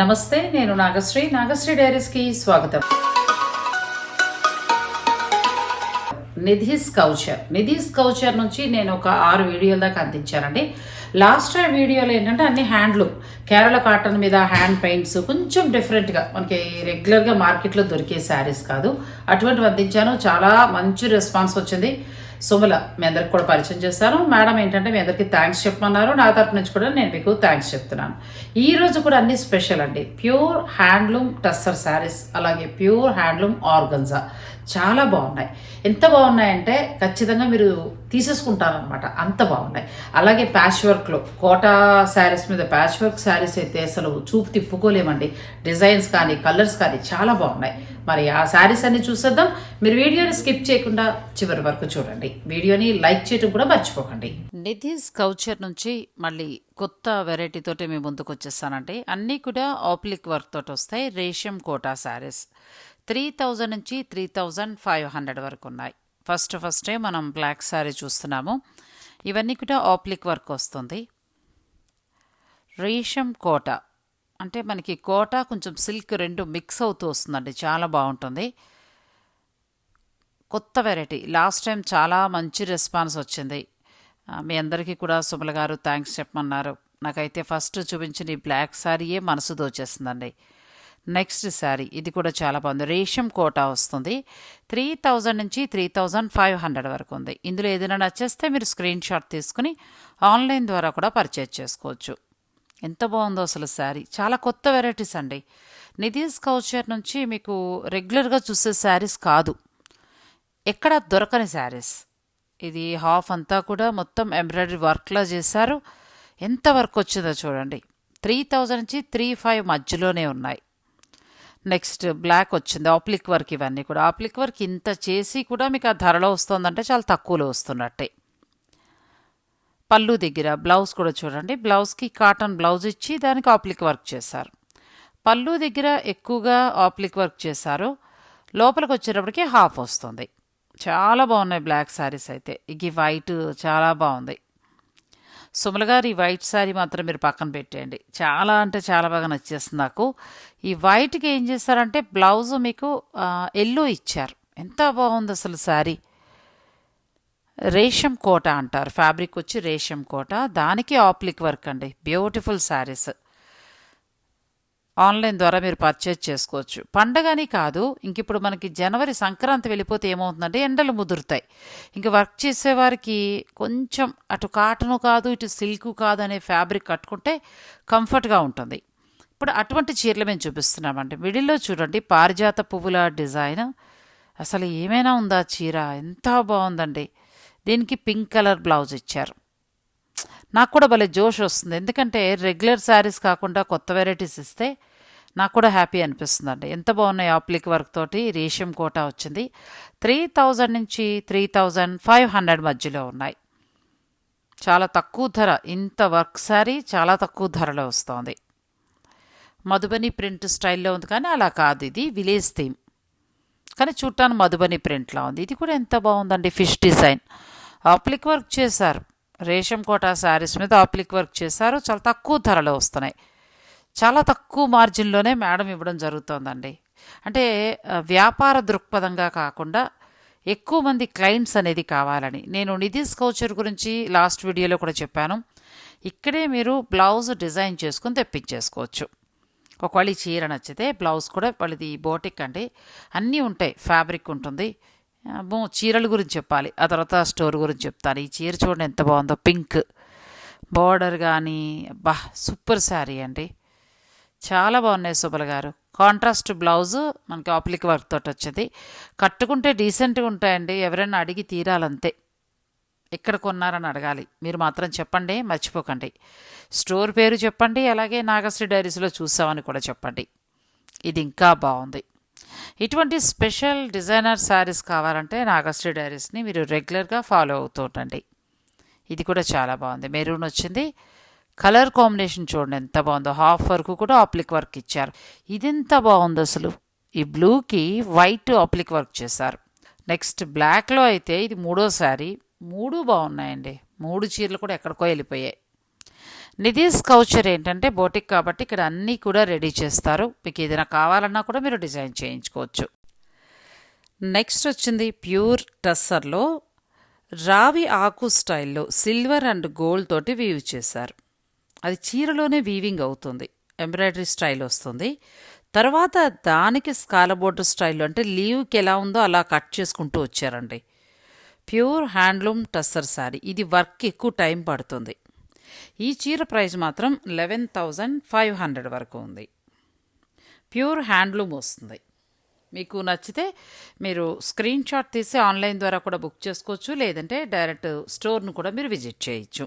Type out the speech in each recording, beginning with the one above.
నమస్తే నేను నాగశ్రీ. నాగశ్రీ డైరీస్కి స్వాగతం. నిధిస్ కౌచర్. నిధిస్ కౌచర్ నుంచి నేను ఒక ఆరు వీడియోల దాకా అందించానండి. లాస్ట్ వీడియోలో ఏంటంటే అన్ని హ్యాండ్లు కేరళ కాటన్ మీద హ్యాండ్ పెయింట్స్ కొంచెం డిఫరెంట్గా మనకి రెగ్యులర్గా మార్కెట్లో దొరికే శారీస్ కాదు. అటువంటివి అందించాను. చాలా మంచి రెస్పాన్స్ వచ్చింది. సుమల మీ అందరికి కూడా పరిచయం చేశాను. మేడం ఏంటంటే మీ అందరికీ థ్యాంక్స్ చెప్పమన్నారు. నా తరపు నుంచి కూడా నేను మీకు థ్యాంక్స్ చెప్తున్నాను. ఈ రోజు కూడా అన్ని స్పెషల్ అండి. ప్యూర్ హ్యాండ్లూమ్ టస్సర్ శారీస్ అలాగే ప్యూర్ హ్యాండ్లూమ్ ఆర్గన్జా చాలా బాగున్నాయి. ఎంత బాగున్నాయంటే ఖచ్చితంగా మీరు తీసేసుకుంటారనమాట అంత బాగున్నాయి. అలాగే ప్యాచ్ వర్క్లో కోటా శారీస్ మీద ప్యాచ్ వర్క్ శారీస్ అయితే అసలు చూపు తిప్పుకోలేమండి. డిజైన్స్ కానీ కలర్స్ కానీ చాలా బాగున్నాయి. మరి ఆ శారీస్ అన్ని చూసేద్దాం. మీరు వీడియోని స్కిప్ చేయకుండా చివరి వరకు చూడండి. వీడియోని లైక్ చేయడం కూడా మర్చిపోకండి. నిధిస్ కౌచర్ నుంచి మళ్ళీ కొత్త వెరైటీతోటి మేము ముందుకు వచ్చేస్తానండి. అన్నీ కూడా ఆప్లిక్ వర్క్ తోటి వస్తాయి. రేషం కోటా శారీస్. త్రీ థౌజండ్ నుంచి త్రీ థౌజండ్ ఫైవ్ హండ్రెడ్ వరకు ఉన్నాయి ఫస్ట్ ఫస్టే మనం బ్లాక్ శారీ చూస్తున్నాము. ఇవన్నీ కూడా ఆప్లిక్ వర్క్ వస్తుంది. రేషం కోట. అంటే మనకి కోట కొంచెం సిల్క్ రెండు మిక్స్ అవుతూ వస్తుందండి. చాలా బాగుంటుంది. కొత్త వెరైటీ. లాస్ట్ టైం చాలా మంచి రెస్పాన్స్ వచ్చింది. మీ అందరికీ కూడా సుమల గారు థ్యాంక్స్ చెప్పమన్నారు. నాకైతే ఫస్ట్ చూపించిన ఈ బ్లాక్ శారీయే మనసు దోచేస్తుందండి. నెక్స్ట్ శారీ ఇది కూడా చాలా బాగుంది. రేషం కోటా వస్తుంది. త్రీ థౌజండ్ నుంచి త్రీ థౌజండ్ ఫైవ్ హండ్రెడ్ వరకు ఉంది. ఇందులో ఏదైనా నచ్చేస్తే మీరు స్క్రీన్ షాట్ తీసుకుని ఆన్లైన్ ద్వారా కూడా పర్చేజ్ చేసుకోవచ్చు. ఎంత బాగుందో అసలు శారీ చాలా కొత్త వెరైటీస్ అండి. నిధీస్ కౌచర్ నుంచి మీకు రెగ్యులర్గా చూసే శారీస్ కాదు. ఎక్కడ దొరకని శారీస్ ఇది హాఫ్ అంతా కూడా మొత్తం ఎంబ్రాయిడరీ వర్క్లా చేశారు. ఎంత వర్క్ వచ్చిందో చూడండి. త్రీ థౌజండ్ నుంచి త్రీ ఫైవ్ మధ్యలోనే ఉన్నాయి. నెక్స్ట్ బ్లాక్ వచ్చింది ఆప్లిక్ వర్క్ ఇవన్నీ కూడా. ఆప్లిక్ వర్క్ ఇంత చేసి కూడా మీకు ఆ ధరలో వస్తుందంటే చాలా తక్కువలో వస్తున్నట్టే. పళ్ళు దగ్గర బ్లౌజ్ కూడా చూడండి. బ్లౌజ్కి కాటన్ బ్లౌజ్ ఇచ్చి దానికి ఆప్లిక్ వర్క్ చేశారు. పళ్ళు దగ్గర ఎక్కువగా ఆప్లిక్ వర్క్ చేశారు. లోపలికి వచ్చేటప్పటికి హాఫ్ వస్తుంది. చాలా బాగున్నాయి బ్లాక్ శారీస్ అయితే. ఇక వైట్ చాలా బాగుంది. సుమల గారు ఈ వైట్ శారీ మాత్రం మీరు పక్కన పెట్టేయండి. చాలా అంటే చాలా బాగా నచ్చేస్తుంది నాకు. ఈ వైట్కి ఏం చేస్తారంటే బ్లౌజ్ మీకు ఎల్లో ఇచ్చారు. ఎంత బాగుంది అసలు శారీ. రేషం కోట అంటారు. ఫ్యాబ్రిక్ వచ్చి రేషం కోట. దానికి ఆప్లిక్ వర్క్ అండి. బ్యూటిఫుల్ శారీస్. ఆన్లైన్ ద్వారా మీరు పర్చేజ్ చేసుకోవచ్చు. పండగని కాదు ఇంక ఇప్పుడు మనకి జనవరి సంక్రాంతి వెళ్ళిపోతే ఏమవుతుందంటే ఎండలు ముదురుతాయి. ఇంక వర్క్ చేసేవారికి కొంచెం అటు కాటను కాదు ఇటు సిల్క్ కాదు అనే ఫ్యాబ్రిక్ కట్టుకుంటే కంఫర్ట్గా ఉంటుంది. ఇప్పుడు అటువంటి చీరలు మేము చూపిస్తున్నామండి. మిడిల్లో చూడండి పారిజాత పువ్వుల డిజైన్. అసలు ఏమైనా ఉందా చీర? ఎంత బాగుందండి. దీనికి పింక్ కలర్ బ్లౌజ్ ఇచ్చారు. నాకు కూడా భలే జోష్ వస్తుంది. ఎందుకంటే రెగ్యులర్ శారీస్ కాకుండా కొత్త వెరైటీస్ ఇస్తే నాకు కూడా హ్యాపీ అనిపిస్తుందండి. ఎంత బాగున్నాయి ఆప్లిక్ వర్క్ తోటి. రేషియం కోటా వచ్చింది. త్రీ థౌజండ్ నుంచి త్రీ థౌజండ్ ఫైవ్ హండ్రెడ్ మధ్యలో ఉన్నాయి. చాలా తక్కువ ధర. ఇంత వర్క్ శారీ చాలా తక్కువ ధరలో వస్తుంది. మధుబని ప్రింట్ స్టైల్లో ఉంది కానీ అలా కాదు ఇది. Village theme. కానీ చూడటానికి మధుబని ప్రింట్లా ఉంది. ఇది కూడా ఎంత బాగుందండి. Fish design. ఆప్లిక్ వర్క్ చేశారు. రేషం కోటా శారీస్ మీద ఆప్లిక్ వర్క్ చేశారు. చాలా తక్కువ ధరలో వస్తున్నాయి. చాలా తక్కువ మార్జిన్లోనే మేడం ఇవ్వడం జరుగుతోందండి. అంటే వ్యాపార దృక్పథంగా కాకుండా ఎక్కువ మంది క్లయింట్స్ అనేది కావాలని. నేను నిధిస్ కౌచర్ గురించి లాస్ట్ వీడియోలో కూడా చెప్పాను. ఇక్కడే మీరు బ్లౌజ్ డిజైన్ చేసుకుని తెప్పించేసుకోవచ్చు. ఒకవేళ ఈ చీర నచ్చితే బ్లౌజ్ కూడా వాళ్ళది బోటిక్ అండి. అన్నీ ఉంటాయి. ఫ్యాబ్రిక్ ఉంటుంది. బో చీరల గురించి చెప్పాలి. ఆ తర్వాత స్టోర్ గురించి చెప్తాను. ఈ చీర చూడండి ఎంత బాగుందో. పింక్. బార్డర్ కానీ బా సూపర్ శారీ అండి. చాలా బాగున్నాయి సుబల గారు. కాంట్రాస్ట్ బ్లౌజ్ మనకి ఆప్లిక్ వర్క్ తోటి వచ్చింది. కట్టుకుంటే డీసెంట్గా ఉంటాయండి. ఎవరైనా అడిగి తీరాలంతే. ఎక్కడ కొన్నారని అడగాలి. మీరు మాత్రం చెప్పండి మర్చిపోకండి. స్టోర్ పేరు చెప్పండి అలాగే నాగశ్రీ డైరీస్లో చూసామని కూడా చెప్పండి. ఇది ఇంకా బాగుంది. ఇటువంటి స్పెషల్ డిజైనర్ శారీస్ కావాలంటే నాగశ్రీ డైరీస్ని మీరు రెగ్యులర్గా ఫాలో అవుతూ ఉండండి. ఇది కూడా చాలా బాగుంది. మెరూన్ వచ్చింది. కలర్ కాంబినేషన్ చూడండి ఎంత బాగుందో. హాఫ్ వరకు కూడా ఆప్లిక్ వర్క్ ఇచ్చారు. ఇది ఎంత బాగుంది అసలు? ఈ బ్లూకి వైట్ ఆప్లిక్ వర్క్ చేశారు. నెక్స్ట్ బ్లాక్లో అయితే ఇది మూడో శారీ. మూడు బాగున్నాయండి. మూడు చీరలు కూడా ఎక్కడికో వెళ్ళిపోయాయి. నిధీస్ కౌచర్ ఏంటంటే బోటిక్ కాబట్టి ఇక్కడ అన్నీ కూడా రెడీ చేస్తారు. మీకు ఏదైనా కావాలన్నా కూడా మీరు డిజైన్ చేయించుకోవచ్చు. నెక్స్ట్ వచ్చింది ప్యూర్ టస్సర్లో రావి ఆకు స్టైల్లో సిల్వర్ అండ్ గోల్డ్ తోటి వీవ్ చేశారు. అది చీరలోనే వీవింగ్ అవుతుంది. ఎంబ్రాయిడరీ స్టైల్ వస్తుంది. తర్వాత దానికి స్కాల బోర్డర్ స్టైల్లో అంటే లీవ్కి ఎలా ఉందో అలా కట్ చేసుకుంటూ వచ్చారండి. ప్యూర్ హ్యాండ్లూమ్ టస్సర్ శారీ ఇది వర్క్ ఎక్కువ టైం పడుతుంది. ఈ చీర ప్రైస్ మాత్రం లెవెన్ థౌజండ్ ఫైవ్ హండ్రెడ్ వరకు ఉంది. ప్యూర్ హ్యాండ్లూమ్ వస్తుంది. మీకు నచ్చితే మీరు స్క్రీన్ షాట్ తీసి ఆన్లైన్ ద్వారా కూడా బుక్ చేసుకోవచ్చు లేదంటే డైరెక్ట్ స్టోర్ను కూడా మీరు విజిట్ చేయొచ్చు.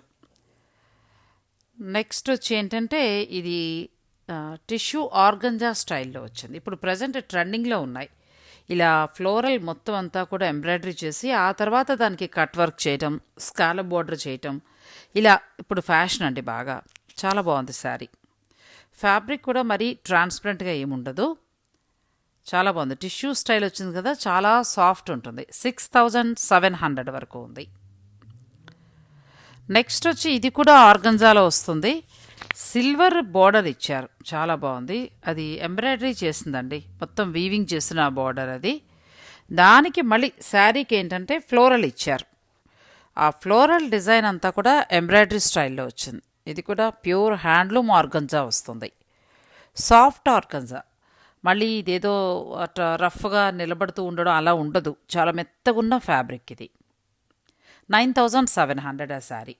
నెక్స్ట్ వచ్చి ఏంటంటే ఇది టిష్యూ ఆర్గంజా స్టైల్లో వచ్చింది. ఇప్పుడు ప్రజెంట్ ట్రెండింగ్లో ఉన్నాయి. ఇలా ఫ్లోరల్ మొత్తం అంతా కూడా ఎంబ్రాయిడరీ చేసి ఆ తర్వాత దానికి కట్ వర్క్ చేయటం స్కాలప్ బోర్డర్ చేయటం ఇలా ఇప్పుడు ఫ్యాషన్ అండి బాగా. చాలా బాగుంది శారీ. ఫ్యాబ్రిక్ కూడా మరీ ట్రాన్స్పరెంట్గా ఏముండదు. చాలా బాగుంది. టిష్యూ స్టైల్ వచ్చింది కదా చాలా సాఫ్ట్ ఉంటుంది. సిక్స్ థౌజండ్ సెవెన్ హండ్రెడ్ వరకు ఉంది. నెక్స్ట్ వచ్చి ఇది కూడా ఆర్గంజాలో వస్తుంది. సిల్వర్ బార్డర్ ఇచ్చారు. చాలా బాగుంది. అది ఎంబ్రాయిడరీ చేసిందండి. మొత్తం వీవింగ్ చేసిన బార్డర్ అది. దానికి మళ్ళీ శారీకి ఏంటంటే ఫ్లోరల్ ఇచ్చారు. ఆ ఫ్లోరల్ డిజైన్ అంతా కూడా ఎంబ్రాయిడరీ స్టైల్లో వచ్చింది. ఇది కూడా ప్యూర్ హ్యాండ్లూమ్ ఆర్గంజా వస్తుంది. Soft organza. మళ్ళీ ఇదేదో అట్లా రఫ్గా నిలబడుతూ ఉండడం అలా ఉండదు. చాలా మెత్తగా ఉన్న ఫ్యాబ్రిక్ ఇది. నైన్ థౌజండ్ సెవెన్ హండ్రెడ్ ఆ శారీ.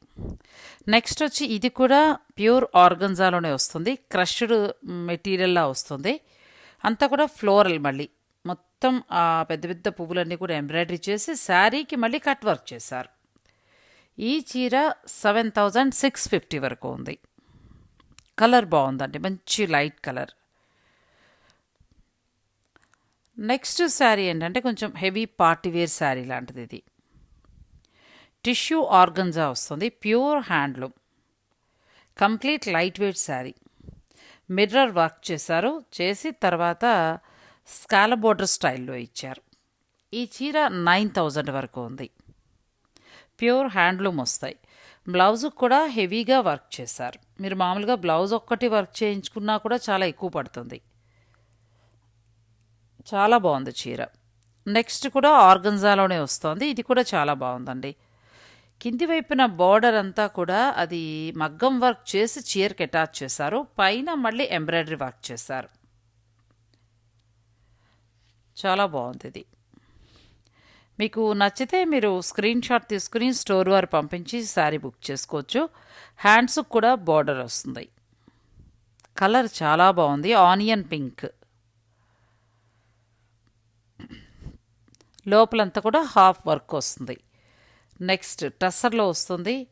నెక్స్ట్ వచ్చి ఇది కూడా ప్యూర్ ఆర్గన్జాలోనే వస్తుంది. క్రష్డ్ మెటీరియల్లా వస్తుంది. అంతా కూడా ఫ్లోరల్ మళ్ళీ. మొత్తం పెద్ద పెద్ద పువ్వులన్నీ కూడా ఎంబ్రాయిడరీ చేసి శారీకి మళ్ళీ కట్ వర్క్ చేశారు. ఈ చీర సెవెన్ థౌజండ్ సిక్స్ ఫిఫ్టీ వరకు ఉంది. కలర్ బాగుందండి మంచి లైట్ కలర్. నెక్స్ట్ శారీ ఏంటంటే కొంచెం హెవీ పార్టీ వేర్ శారీ లాంటిది ఇది. టిష్యూ ఆర్గన్జా వస్తుంది pure handloom. Complete light weight sari. Mirror work చేశారు చేసి తర్వాత స్కాల బోర్డర్ స్టైల్లో ఇచ్చారు. ఈ చీర నైన్ థౌజండ్ వరకు ఉంది. ప్యూర్ హ్యాండ్లూమ్ వస్తాయి. బ్లౌజ్కి కూడా హెవీగా వర్క్ చేశారు. మీరు మామూలుగా బ్లౌజ్ ఒక్కటి వర్క్ చేయించుకున్నా కూడా చాలా ఎక్కువ పడుతుంది. చాలా బాగుంది చీర. నెక్స్ట్ కూడా ఆర్గన్జాలోనే వస్తుంది. ఇది కూడా చాలా బాగుందండి. కింది వైపున బార్డర్ అంతా కూడా అది మగ్గం వర్క్ చేసి చీరకి అటాచ్ చేశారు. పైన మళ్ళీ ఎంబ్రాయిడరీ వర్క్ చేశారు. చాలా బాగుంది ఇది. మీకు నచ్చితే మీరు స్క్రీన్ షాట్ తీసుకుని స్టోర్ వారు పంపించి శారీ బుక్ చేసుకోవచ్చు. హ్యాండ్స్కి కూడా బార్డర్ వస్తుంది. కలర్ చాలా బాగుంది. ఆనియన్ పింక్ లోపలంతా కూడా హాఫ్ వర్క్ వస్తుంది. నెక్స్ట్ టస్సర్లో వస్తుంది.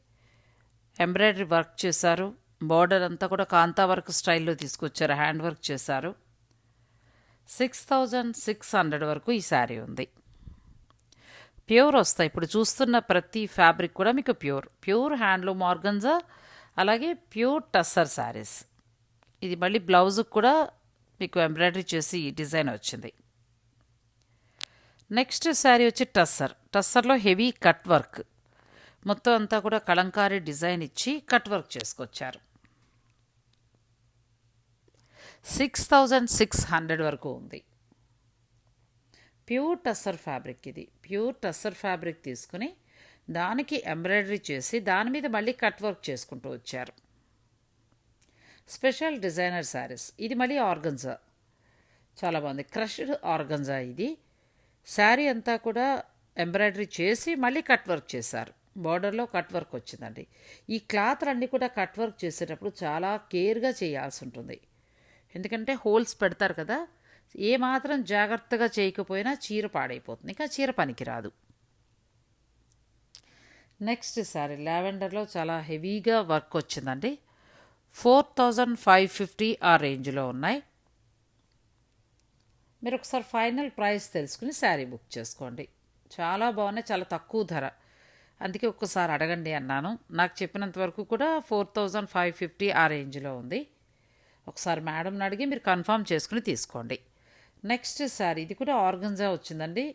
ఎంబ్రాయిడరీ వర్క్ చేశారు. బార్డర్ అంతా కూడా కాంతా వర్క్ స్టైల్లో తీసుకొచ్చారు. హ్యాండ్ వర్క్ చేశారు. సిక్స్ థౌజండ్ సిక్స్ హండ్రెడ్ వరకు ఈ శారీ ఉంది. ప్యూర్ వస్తాయి. ఇప్పుడు చూస్తున్న ప్రతి ఫ్యాబ్రిక్ కూడా మీకు ప్యూర్. ప్యూర్ హ్యాండ్లూమ్ ఆర్గన్జా అలాగే ప్యూర్ టస్సర్ శారీస్. ఇది మళ్ళీ బ్లౌజ్కి కూడా మీకు ఎంబ్రాయిడరీ చేసి డిజైన్ వచ్చింది. నెక్స్ట్ శారీ వచ్చి టస్సర్. టస్సర్లో హెవీ కట్ వర్క్. మొత్తం అంతా కూడా కలంకారీ డిజైన్ ఇచ్చి కట్ వర్క్ చేసుకొచ్చారు. సిక్స్ థౌజండ్ సిక్స్ హండ్రెడ్ వరకు ఉంది. ప్యూర్ టస్సర్ ఫ్యాబ్రిక్ ఇది. ప్యూర్ టస్సర్ ఫ్యాబ్రిక్ తీసుకుని దానికి ఎంబ్రాయిడరీ చేసి దాని మీద మళ్ళీ కట్ వర్క్ చేసుకుంటూ వచ్చారు. Special designer saris. ఇది మళ్ళీ ఆర్గన్జా. చాలా బాగుంది. క్రష్డ్ ఆర్గన్జా ఇది. శారీ అంతా కూడా ఎంబ్రాయిడరీ చేసి మళ్ళీ కట్ వర్క్ చేశారు. బార్డర్లో కట్ వర్క్ వచ్చిందండి. ఈ క్లాత్లన్నీ కూడా కట్ వర్క్ చేసేటప్పుడు చాలా కేర్గా చేయాల్సి ఉంటుంది. ఎందుకంటే హోల్స్ పెడతారు కదా ఏ మాత్రం జాగ్రత్తగా చేయకపోయినా చీర పాడైపోతుంది. ఇంకా చీర పనికిరాదు. నెక్స్ట్ సారీ లావెండర్లో చాలా హెవీగా వర్క్ వచ్చిందండి. ఫోర్ థౌజండ్ ఫైవ్ ఫిఫ్టీ ఆ రేంజ్లో ఉన్నాయి. మీరు ఒకసారి ఫైనల్ ప్రైస్ తెలుసుకుని శారీ బుక్ చేసుకోండి. చాలా బాగున్నాయి చాలా తక్కువ ధర. అందుకే ఒక్కసారి అడగండి అన్నాను. నాకు చెప్పినంత వరకు కూడా ఫోర్ థౌజండ్ ఫైవ్ ఫిఫ్టీ ఆ రేంజ్లో ఉంది. ఒకసారి మేడంని అడిగి మీరు కన్ఫర్మ్ చేసుకుని తీసుకోండి. నెక్స్ట్ శారీ ఇది కూడా ఆర్గంజా వచ్చిందండి.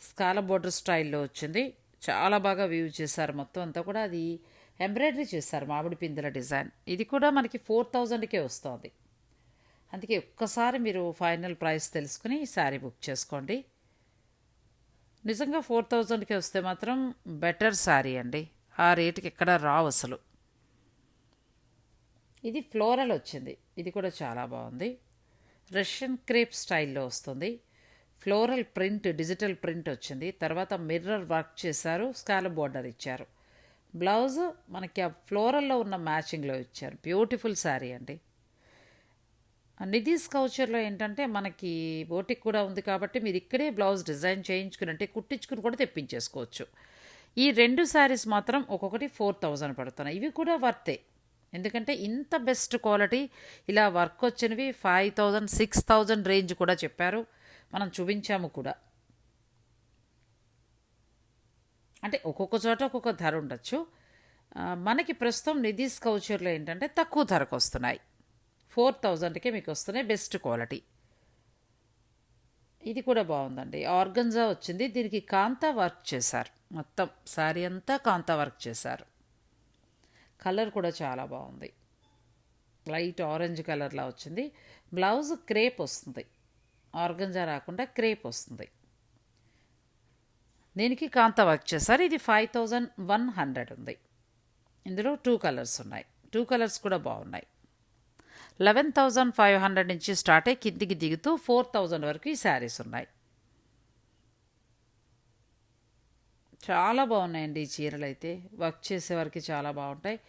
స్కాల బోర్డర్ స్టైల్లో వచ్చింది. చాలా బాగా వ్యూ చేశారు మొత్తం అంతా కూడా. అది ఎంబ్రాయిడరీ చేశారు మామిడి పిందెల డిజైన్. ఇది కూడా మనకి ఫోర్ థౌజండ్కే వస్తుంది. అందుకే ఒక్కసారి మీరు ఫైనల్ ప్రైస్ తెలుసుకుని ఈ శారీ బుక్ చేసుకోండి. నిజంగా ఫోర్ థౌజండ్కే వస్తే మాత్రం బెటర్ శారీ అండి. ఆ రేటుకి ఎక్కడ రావు అసలు. ఇది ఫ్లోరల్ వచ్చింది. ఇది కూడా చాలా బాగుంది. రష్యన్ క్రేప్ స్టైల్లో వస్తుంది. ఫ్లోరల్ ప్రింట్ డిజిటల్ ప్రింట్ వచ్చింది. తర్వాత మిర్రర్ వర్క్ చేశారు స్కాలప్ బోర్డర్ ఇచ్చారు. బ్లౌజ్ మనకి ఆ ఫ్లోరల్లో ఉన్న మ్యాచింగ్లో ఇచ్చారు. బ్యూటిఫుల్ శారీ అండి. నిధీస్ కౌచర్లో ఏంటంటే మనకి బోటిక్ కూడా ఉంది కాబట్టి మీరు ఇక్కడే బ్లౌజ్ డిజైన్ చేయించుకుని అంటే కుట్టించుకుని కూడా తెప్పించేసుకోవచ్చు. ఈ రెండు శారీస్ మాత్రం ఒక్కొక్కటి ఫోర్ థౌజండ్ పడుతున్నాయి. ఇవి కూడా వర్తే. ఎందుకంటే ఇంత బెస్ట్ క్వాలిటీ ఇలా వర్క్ వచ్చినవి five thousand six thousand range కూడా చెప్పారు. మనం చూపించాము కూడా. అంటే ఒక్కొక్క చోట ఒక్కొక్క ధర ఉండొచ్చు. మనకి ప్రస్తుతం నిధీస్ కౌచర్లో ఏంటంటే తక్కువ ధరకు వస్తున్నాయి. ఫోర్ థౌజండ్కే మీకు వస్తున్నాయి బెస్ట్ క్వాలిటీ. ఇది కూడా బాగుందండి. ఆర్గంజా వచ్చింది. దీనికి కాంతా వర్క్ చేశారు. మొత్తం శారీ అంతా కాంతా వర్క్ చేశారు. కలర్ కూడా చాలా బాగుంది. లైట్ ఆరెంజ్ కలర్లా వచ్చింది. బ్లౌజ్ క్రేప్ వస్తుంది. ఆర్గంజా రాకుండా క్రేప్ వస్తుంది. దీనికి కాంతా వర్క్ చేశారు. ఇది ఫైవ్ థౌజండ్ వన్ హండ్రెడ్ ఉంది. ఇందులో టూ కలర్స్ ఉన్నాయి. టూ కలర్స్ కూడా బాగున్నాయి. లెవెన్ థౌజండ్ ఫైవ్ హండ్రెడ్ నుంచి స్టార్ట్ అయ్యి కిందికి దిగుతూ ఫోర్ థౌజండ్ వరకు ఈ శారీస్ ఉన్నాయి. చాలా బాగున్నాయండి ఈ చీరలు అయితే వర్క్ చేసే చాలా బాగుంటాయి.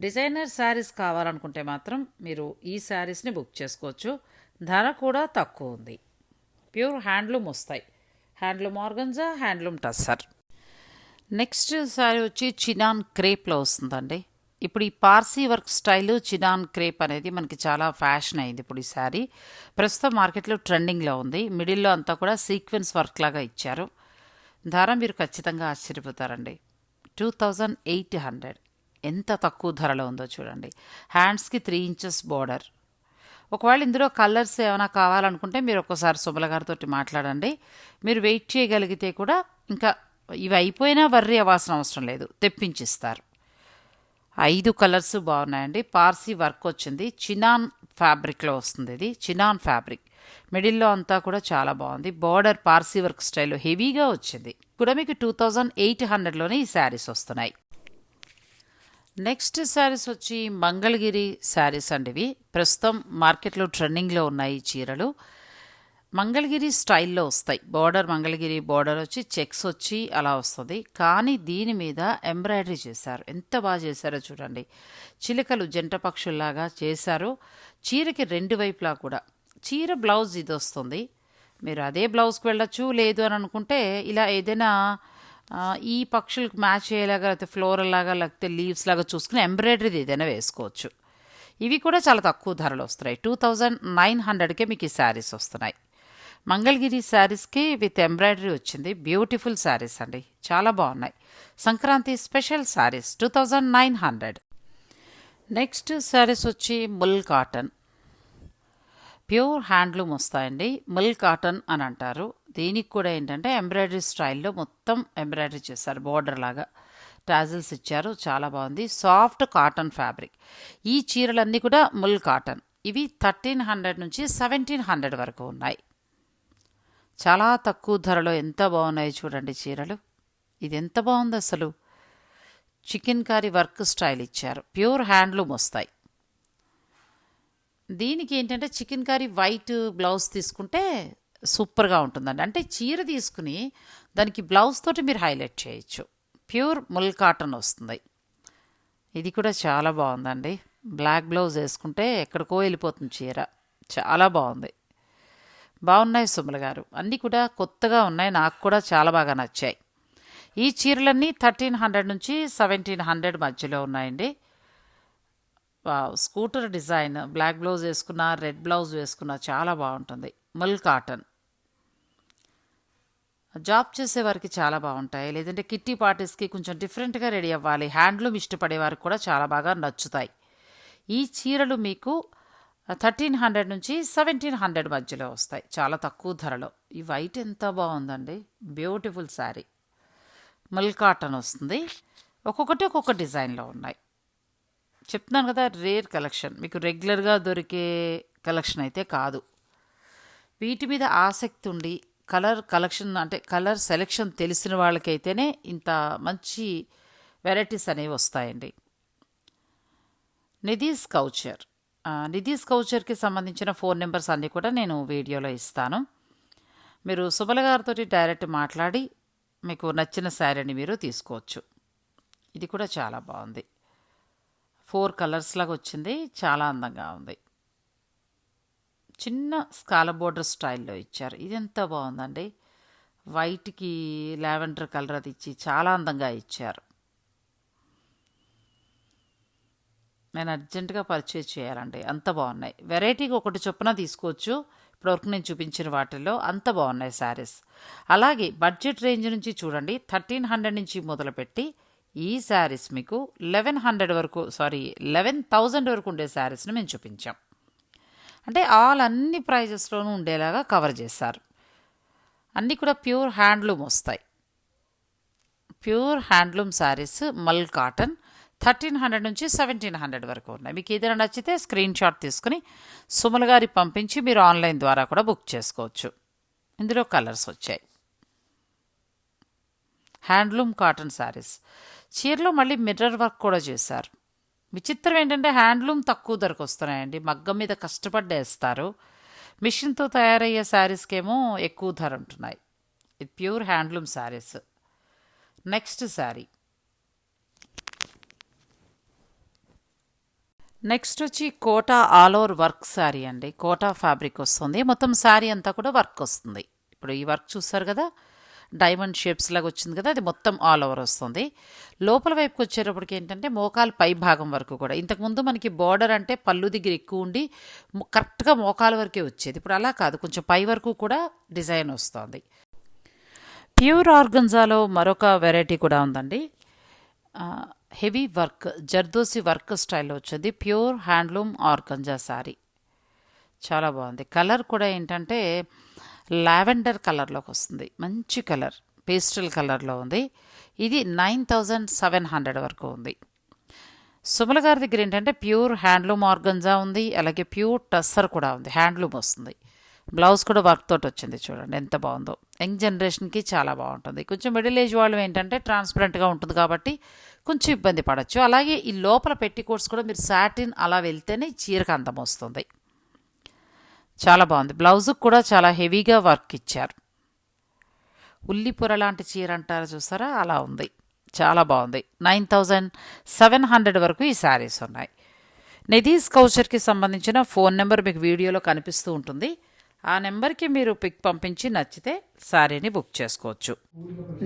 డిజైనర్ శారీస్ కావాలనుకుంటే మాత్రం మీరు ఈ శారీస్ని బుక్ చేసుకోవచ్చు. ధర కూడా తక్కువ ఉంది. ప్యూర్ హ్యాండ్లూమ్ వస్తాయి. Handloom organza handloom tussar. Next sari వచ్చి చినాన్ క్రేప్లో వస్తుందండి. ఇప్పుడు ఈ Parsi work style chinon crepe అనేది మనకి చాలా ఫ్యాషన్ అయింది ఇప్పుడు ఈ శారీ. ప్రస్తుతం మార్కెట్లో ట్రెండింగ్లో ఉంది. మిడిల్లో అంతా కూడా సీక్వెన్స్ వర్క్ లాగా ఇచ్చారు. ధర మీరు ఖచ్చితంగా ఆశ్చర్యపోతారండి. టూ థౌజండ్ ఎయిట్ హండ్రెడ్ ఎంత తక్కువ ధరలో ఉందో చూడండి. హ్యాండ్స్కి త్రీ ఇంచెస్ బార్డర్ ఒకవేళ ఇందులో కలర్స్ ఏమైనా కావాలనుకుంటే మీరు ఒక్కసారి సుమల గారితో మాట్లాడండి. మీరు వెయిట్ చేయగలిగితే కూడా ఇంకా ఇవి అయిపోయినా వర్రీ అవ్వాల్సిన అవసరం లేదు. తెప్పించిస్తారు. ఐదు కలర్స్ బాగున్నాయండి. పార్సీ వర్క్ వచ్చింది. చినాన్ ఫ్యాబ్రిక్లో వస్తుంది ఇది. Chinon fabric. మిడిల్లో అంతా కూడా చాలా బాగుంది. బార్డర్ పార్సీ వర్క్ స్టైల్లో హెవీగా వచ్చింది. కూడా మీకు టూ థౌజండ్ ఎయిట్ హండ్రెడ్లోనే ఈ శారీస్ వస్తున్నాయి. నెక్స్ట్ శారీస్ వచ్చి మంగళగిరి శారీస్ అండి ఇవి ప్రస్తుతం మార్కెట్లో ట్రెండింగ్లో ఉన్నాయి చీరలు. మంగళగిరి స్టైల్లో వస్తాయి. బార్డర్ మంగళగిరి బార్డర్ వచ్చి చెక్స్ వచ్చి అలా వస్తుంది. కానీ దీని మీద ఎంబ్రాయిడరీ చేశారు. ఎంత బాగా చేశారో చూడండి. చిలుకలు జంట పక్షుల్లాగా చేశారు. చీరకి రెండు వైపులా కూడా చీర బ్లౌజ్ ఇది వస్తుంది. మీరు అదే బ్లౌజ్కి వెళ్ళొచ్చు లేదు అని అనుకుంటే ఇలా ఏదైనా ఈ పక్షులకు మ్యాచ్ అయ్యేలాగా లేకపోతే ఫ్లోరల్ లాగా లేకపోతే లీవ్స్ లాగా చూసుకుని ఎంబ్రాయిడరీ ఏదైనా వేసుకోవచ్చు. ఇవి కూడా చాలా తక్కువ ధరలు వస్తున్నాయి. టూ థౌజండ్ నైన్ హండ్రెడ్కే మీకు ఈ శారీస్ వస్తున్నాయి. మంగళగిరి శారీస్కి విత్ ఎంబ్రాయిడరీ వచ్చింది. బ్యూటిఫుల్ శారీస్ అండి. చాలా బాగున్నాయి. Sankranti special saris two thousand nine hundred. Next saris వచ్చి ముల్ కాటన్. ప్యూర్ హ్యాండ్లూమ్ వస్తాయండి. మిల్ కాటన్ అని అంటారు. దీనికి కూడా ఏంటంటే ఎంబ్రాయిడరీ స్టైల్లో మొత్తం ఎంబ్రాయిడరీ చేస్తారు బోర్డర్ లాగా టాజిల్స్ ఇచ్చారు. చాలా బాగుంది. Soft cotton fabric. ఈ చీరలన్నీ కూడా ముల్ కాటన్. ఇవి థర్టీన్ హండ్రెడ్ నుంచి సెవెంటీన్ హండ్రెడ్ వరకు ఉన్నాయి. చాలా తక్కువ ధరలో ఎంత బాగున్నాయి చూడండి చీరలు. ఇది ఎంత బాగుంది అసలు. చికెన్ కర్రీ వర్క్ స్టైల్ ఇచ్చారు. ప్యూర్ హ్యాండ్లూమ్ వస్తాయి. దీనికి ఏంటంటే చికెన్ కర్రీ వైట్ బ్లౌజ్ తీసుకుంటే సూపర్గా ఉంటుందండి. అంటే చీర తీసుకుని దానికి బ్లౌజ్ తోటి మీరు హైలైట్ చేయొచ్చు. ప్యూర్ ముల్ కాటన్ వస్తుంది. ఇది కూడా చాలా బాగుందండి. బ్లాక్ బ్లౌజ్ వేసుకుంటే ఎక్కడికో వెళ్ళిపోతుంది చీర. చాలా బాగుంది. బాగున్నాయి సుమల గారు. అన్నీ కూడా కొత్తగా ఉన్నాయి. నాకు కూడా చాలా బాగా నచ్చాయి. ఈ చీరలన్నీ థర్టీన్ హండ్రెడ్ నుంచి సెవెంటీన్ హండ్రెడ్ మధ్యలో ఉన్నాయండి. స్కూటర్ డిజైన్ బ్లాక్ బ్లౌజ్ వేసుకున్నా రెడ్ బ్లౌజ్ వేసుకున్నా చాలా బాగుంటుంది. ముల్ కాటన్. జాబ్ చేసేవారికి చాలా బాగుంటాయి. లేదంటే కిట్టి పార్టీస్కి కొంచెం డిఫరెంట్గా రెడీ అవ్వాలి. హ్యాండ్లూమ్ ఇష్టపడే వారికి కూడా చాలా బాగా నచ్చుతాయి. ఈ చీరలు మీకు థర్టీన్ హండ్రెడ్ నుంచి సెవెంటీన్ హండ్రెడ్ మధ్యలో వస్తాయి. చాలా తక్కువ ధరలో. ఈ వైట్ ఎంత బాగుందండి. బ్యూటిఫుల్ శారీ. ముల్ కాటన్ వస్తుంది. ఒక్కొక్కటి ఒక్కొక్క డిజైన్లో ఉన్నాయి. చెప్తున్నాను కదా రేర్ కలెక్షన్ మీకు రెగ్యులర్గా దొరికే కలెక్షన్ అయితే కాదు. వీటి మీద ఆసక్తి ఉండి కలర్ కలెక్షన్ అంటే కలర్ సెలెక్షన్ తెలిసిన వాళ్ళకైతేనే ఇంత మంచి వెరైటీస్ అనేవి వస్తాయండి. నిధీస్ కౌచర్. నిధీస్ కౌచర్కి సంబంధించిన ఫోన్ నెంబర్స్ అన్నీ కూడా నేను వీడియోలో ఇస్తాను. మీరు సుబల గారితో డైరెక్ట్ మాట్లాడి మీకు నచ్చిన శారీని మీరు తీసుకోవచ్చు. ఇది కూడా చాలా బాగుంది. ఫోర్ కలర్స్ లాగా వచ్చింది. చాలా అందంగా ఉంది. చిన్న స్కాల బోర్డర్ స్టైల్లో ఇచ్చారు. ఇది ఎంత బాగుందండి. వైట్కి లావెండర్ కలర్ అది ఇచ్చి చాలా అందంగా ఇచ్చారు. నేను అర్జెంటుగా పర్చేజ్ చేయాలండి. అంత బాగున్నాయి. వెరైటీగా ఒకటి చొప్పున తీసుకోవచ్చు. ఇప్పటివరకు నేను చూపించిన వాటిల్లో అంత బాగున్నాయి శారీస్. అలాగే బడ్జెట్ రేంజ్ నుంచి చూడండి. థర్టీన్ హండ్రెడ్ నుంచి మొదలుపెట్టి ఈ శారీస్ మీకు లెవెన్ హండ్రెడ్ వరకు సారీ లెవెన్ థౌజండ్ వరకు ఉండే శారీస్ని మేము చూపించాం. అంటే ఆల్ అన్ని ప్రైజెస్లోనూ ఉండేలాగా కవర్ చేశారు. అన్నీ కూడా ప్యూర్ హ్యాండ్లూమ్ వస్తాయి. Pure handloom saris mul cotton thirteen hundred నుంచి సెవెంటీన్ హండ్రెడ్ వరకు ఉన్నాయి. మీకు ఏదైనా నచ్చితే స్క్రీన్ షాట్ తీసుకుని సుమల గారి పంపించి మీరు ఆన్లైన్ ద్వారా కూడా బుక్ చేసుకోవచ్చు. ఇందులో కలర్స్ వచ్చాయి. Handloom cotton saris. చీరలో మళ్ళీ మిర్రర్ వర్క్ కూడా చేశారు. విచిత్రం ఏంటంటే హ్యాండ్లూమ్ తక్కువ ధరకు వస్తున్నాయండి. మగ్గం మీద కష్టపడి వేస్తారు. మిషన్తో తయారయ్యే శారీస్కేమో ఎక్కువ ధర ఉంటున్నాయి. ఇది pure handloom saris. Next sari. Next వచ్చి Kota all over work sari అండి. కోటా ఫ్యాబ్రిక్ వస్తుంది. మొత్తం శారీ అంతా కూడా వర్క్ వస్తుంది. ఇప్పుడు ఈ వర్క్ చూస్తారు కదా? డైమండ్ షేప్స్ లాగా వచ్చింది కదా అది మొత్తం ఆల్ ఓవర్ వస్తుంది. లోపల వైపుకి వచ్చేటప్పటికి ఏంటంటే మోకాలు పై భాగం వరకు కూడా. ఇంతకుముందు మనకి బార్డర్ అంటే పళ్ళు దగ్గర ఎక్కువ ఉండి కరెక్ట్గా మోకాల వరకే వచ్చేది. ఇప్పుడు అలా కాదు కొంచెం పై వరకు కూడా డిజైన్ వస్తుంది. ప్యూర్ ఆర్గన్జాలో మరొక వెరైటీ కూడా ఉందండి. హెవీ వర్క్ జర్దోసి వర్క్ స్టైల్లో వచ్చింది. ప్యూర్ హ్యాండ్లూమ్ ఆర్గంజా శారీ చాలా బాగుంది. కలర్ కూడా ఏంటంటే లావెండర్ కలర్లోకి వస్తుంది. మంచి కలర్. పేస్టల్ కలర్లో ఉంది. ఇది నైన్ థౌజండ్ సెవెన్ హండ్రెడ్ వరకు ఉంది. సుమల గారి దగ్గర ఏంటంటే ప్యూర్ హ్యాండ్లూమ్ ఆర్గంజా ఉంది. అలాగే ప్యూర్ టస్సర్ కూడా ఉంది. హ్యాండ్లూమ్ వస్తుంది. బ్లౌజ్ కూడా వర్క్ తోటి వచ్చింది చూడండి. ఎంత బాగుందో. యంగ్ జనరేషన్కి చాలా బాగుంటుంది. కొంచెం మిడిల్ ఏజ్ వాళ్ళు ఏంటంటే ట్రాన్స్పరెంట్గా ఉంటుంది కాబట్టి కొంచెం ఇబ్బంది పడచ్చు. అలాగే ఈ లోపల పెట్టికోట్స్ కూడా మీరు సాటిన్ అలా వెళ్తేనే చీరకు అందం వస్తుంది. చాలా బాగుంది. బ్లౌజుకి కూడా చాలా హెవీగా వర్క్ ఇచ్చారు. ఉల్లిపొర లాంటి చీర అంటారు చూసారా? అలా ఉంది. చాలా బాగుంది. నైన్ థౌజండ్ సెవెన్ హండ్రెడ్ వరకు ఈ శారీస్ ఉన్నాయి. నిధీస్ కౌచర్కి సంబంధించిన ఫోన్ నెంబర్ మీకు వీడియోలో కనిపిస్తూ ఉంటుంది. ఆ నెంబర్కి మీరు పిక్ పంపించి నచ్చితే శారీని బుక్ చేసుకోవచ్చు.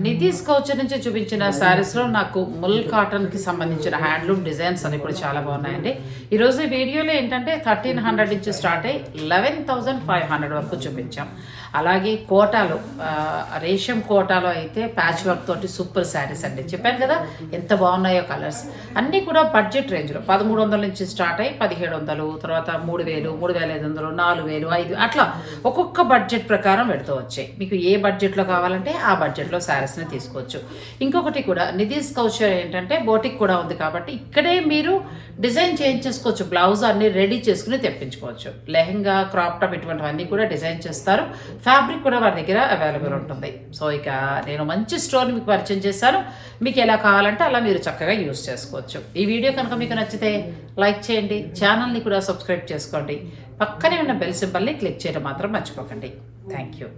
నితీష్ కౌచర్ నుంచి చూపించిన శారీస్లో నాకు ముల్ కాటన్కి సంబంధించిన హ్యాండ్లూమ్ డిజైన్స్ అని కూడా చాలా బాగున్నాయండి. ఈరోజు రోజు వీడియోలో ఏంటంటే థర్టీన్ హండ్రెడ్ నుంచి స్టార్ట్ అయ్యి లెవెన్ థౌజండ్ ఫైవ్ హండ్రెడ్ వరకు చూపించాం. అలాగే కోటాలో ఆ, రేషం కోటాలో అయితే ప్యాచ్ వర్క్ తోటి సూపర్ శారీస్ అండి. చెప్పాను కదా ఎంత బాగున్నాయో కలర్స్ అన్నీ కూడా బడ్జెట్ రేంజ్లో పదమూడు వందల నుంచి స్టార్ట్ అయ్యి పదిహేడు వందలు తర్వాత మూడు వేలు మూడు వేల ఐదు వందలు నాలుగు వేలు ఐదు అట్లా ఒక్కొక్క బడ్జెట్ ప్రకారం పెడుతూ వచ్చాయి. మీకు ఏ బడ్జెట్లో కావాలంటే ఆ బడ్జెట్లో శారీస్ని తీసుకోవచ్చు. ఇంకొకటి కూడా నిధీస్ కౌచర్ ఏంటంటే బోటిక్ కూడా ఉంది కాబట్టి ఇక్కడే మీరు డిజైన్ చేయించేసుకోవచ్చు బ్లౌజ్ అన్ని రెడీ చేసుకుని తెప్పించుకోవచ్చు. లెహంగా క్రాప్ టాప్ ఇటువంటివన్నీ కూడా డిజైన్ చేస్తారు. ఫ్యాబ్రిక్ కూడా వారి దగ్గర అవైలబుల్ ఉంటుంది. సో ఇక నేను మంచి స్టోర్ మీకు పరిచయం చేశాను. మీకు ఎలా కావాలంటే అలా మీరు చక్కగా యూస్ చేసుకోవచ్చు. ఈ వీడియో కనుక మీకు నచ్చితే లైక్ చేయండి. ఛానల్ని కూడా సబ్స్క్రైబ్ చేసుకోండి. పక్కనే ఉన్న బెల్ సింబల్ని క్లిక్ చేయడం మాత్రం మర్చిపోకండి. Thank you.